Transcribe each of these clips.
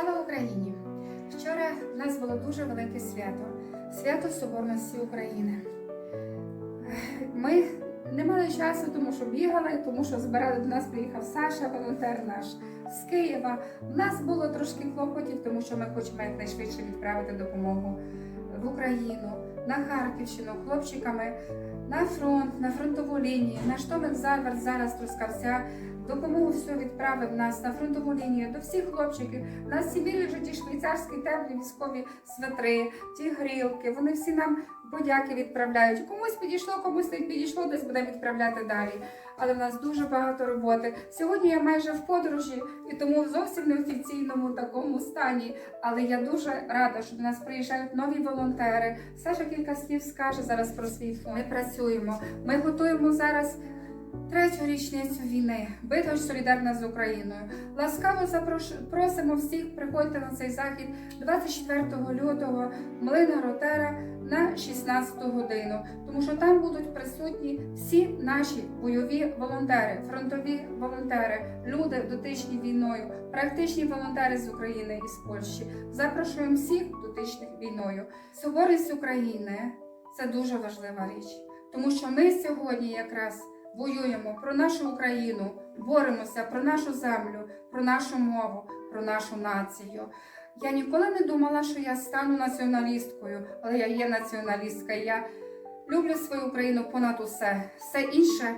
Слава Україні! Вчора в нас було дуже велике свято свято Соборності України. Ми не мали часу, тому що бігали, тому що збирали до нас, приїхав Саша, волонтер наш з Києва. У нас було трошки клопотів, тому що ми хочемо якнайшвидше відправити допомогу в Україну на Харківщину, хлопчиками на фронт, на фронтову лінію. Наш Томик Зальвард зараз трускавця. Допомогу всю відправив нас на фронтову лінію до всіх хлопчиків. У нас всі вже ті швейцарські теплі військові светри, ті грілки. Вони всі нам подяки відправляють. Комусь підійшло, комусь не підійшло, десь будемо відправляти далі. Але в нас дуже багато роботи. Сьогодні я майже в подорожі і тому в зовсім неофіційному такому стані. Але я дуже рада, що до нас приїжджають нові волонтери. Саша кілька слів скаже зараз про свій фонд. Ми працюємо. Ми готуємо зараз. Третю річницю війни, битва солідарна з Україною. Ласкаво запрош... просимо всіх приходьте на цей захід 24 лютого Млина Ротера на 16 годину, тому що там будуть присутні всі наші бойові волонтери, фронтові волонтери, люди дотичні війною, практичні волонтери з України і з Польщі. Запрошуємо всіх дотичних війною. Соборність України це дуже важлива річ, тому що ми сьогодні якраз воюємо про нашу Україну, боремося про нашу землю, про нашу мову, про нашу націю. Я ніколи не думала, що я стану націоналісткою, але я є націоналістка. Я люблю свою Україну понад усе. Все інше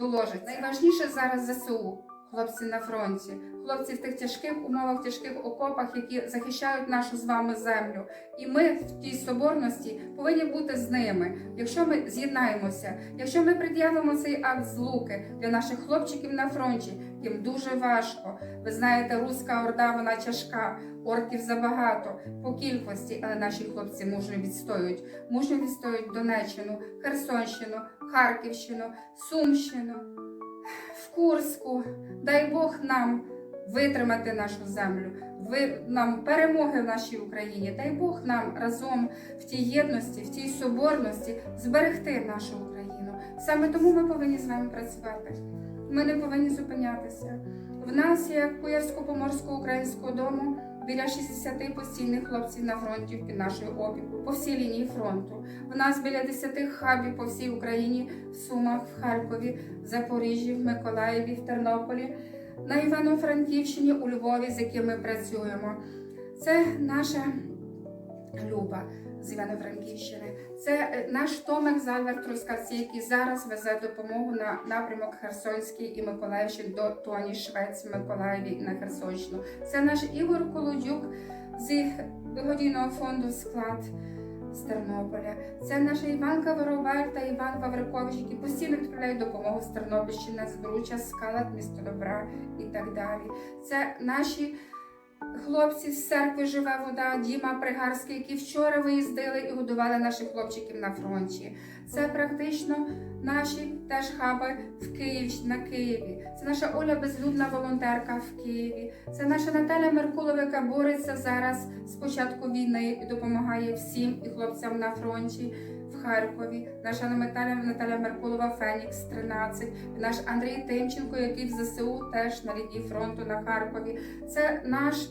доложиться. Найважніше зараз ЗСУ, хлопці на фронті, хлопці в тих тяжких умовах, тяжких окопах, які захищають нашу з вами землю. І ми в тій соборності повинні бути з ними. Якщо ми з'єднаємося, якщо ми пред'явимо цей акт злуки для наших хлопчиків на фронті, їм дуже важко. Ви знаєте, руська орда вона тяжка, орків забагато по кількості, але наші хлопці мужньо відстоюють. Мужньо відстоюють Донеччину, Херсонщину, Харківщину, Сумщину, в Курську. Дай Бог нам витримати нашу землю, ви нам перемоги в нашій Україні. Дай Бог нам разом в тій єдності, в тій соборності зберегти нашу Україну. Саме тому ми повинні з вами працювати. Ми не повинні зупинятися. В нас є Куявсько-Поморського українського дому біля 60 постійних хлопців на фронті під нашою опікою по всій лінії фронту. В нас біля 10 хабів по всій Україні, в Сумах, в Харкові, в Запоріжжі, в Миколаєві, в Тернополі, на Івано-Франківщині, у Львові, з яким ми працюємо. Це наша Люба з Івано-Франківщини. Це е, наш Томик Зальвер Трускавці, який зараз везе допомогу на напрямок Херсонський і Миколаївщин до Тоні Швець, Миколаєві на Херсонщину. Це наш Ігор Колодюк з благодійного фонду склад з Тернополя. Це наша Іванка Вороваль та Іван Ваврикович, які постійно відправляють допомогу з Тернопільщини, з Бруча, Скалат, місто Добра і так далі. Це наші хлопці з церкви Жива вода, Діма Пригарський, які вчора виїздили і годували наших хлопчиків на фронті. Це практично наші теж хаби в Київ, на Києві. Це наша Оля безлюдна волонтерка в Києві. Це наша Наталя Меркулова, яка бореться зараз з початку війни і допомагає всім і хлопцям на фронті. Харкові, наша Наталя, Наталя Меркулова Фенікс 13, наш Андрій Тимченко, який в ЗСУ теж на лінії фронту на Харкові. Це наш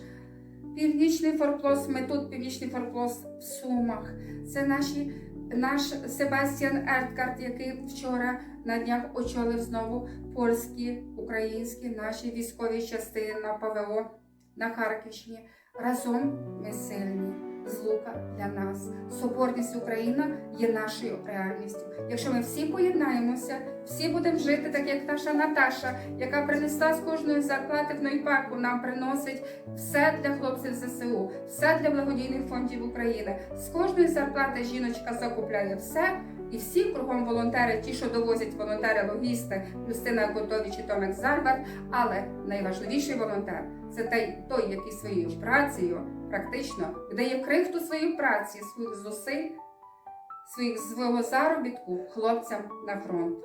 північний форплос. Ми тут північний форплос в Сумах. Це наші наш Себастьян Ерткарт, який вчора на днях очолив знову польські, українські наші військові частини на ПВО на Харківщині. Разом ми сильні. Злука для нас. Соборність Україна є нашою реальністю. Якщо ми всі поєднаємося, всі будемо жити так, як наша Наташа, яка принесла з кожної зарплати в Нойпаку, нам приносить все для хлопців ЗСУ, все для благодійних фондів України. З кожної зарплати жіночка закупляє все. І всі кругом волонтери, ті, що довозять волонтери, логісти, Люстина Готові чи Томик Зальберт. Але найважливіший волонтер це той, той, який своєю працею практично дає крихту своєї праці, своїх зусиль, своїх свого заробітку хлопцям на фронт.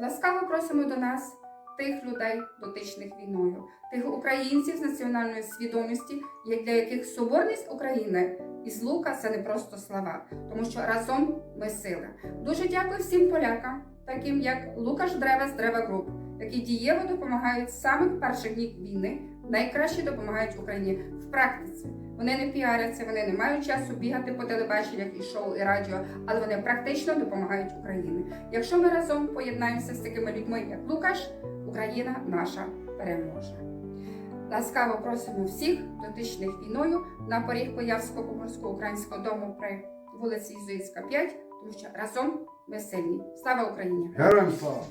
Ласкаво просимо до нас тих людей, дотичних війною, тих українців з національної свідомості, для яких соборність України і злука це не просто слова, тому що разом ми сила. Дуже дякую всім полякам, таким як Лукаш Древа з Древа Груп, які дієво допомагають з самих перших днів війни найкраще допомагають Україні в практиці. Вони не піаряться, вони не мають часу бігати по телебаченнях і шоу і радіо, але вони практично допомагають Україні. Якщо ми разом поєднаємося з такими людьми, як Лукаш, Україна наша переможе. Ласкаво просимо всіх дотичних війною на поріг Появського поморського українського дому при вулиці Ізуїцька 5, тому що разом ми сильні. Слава Україні! Героям слава!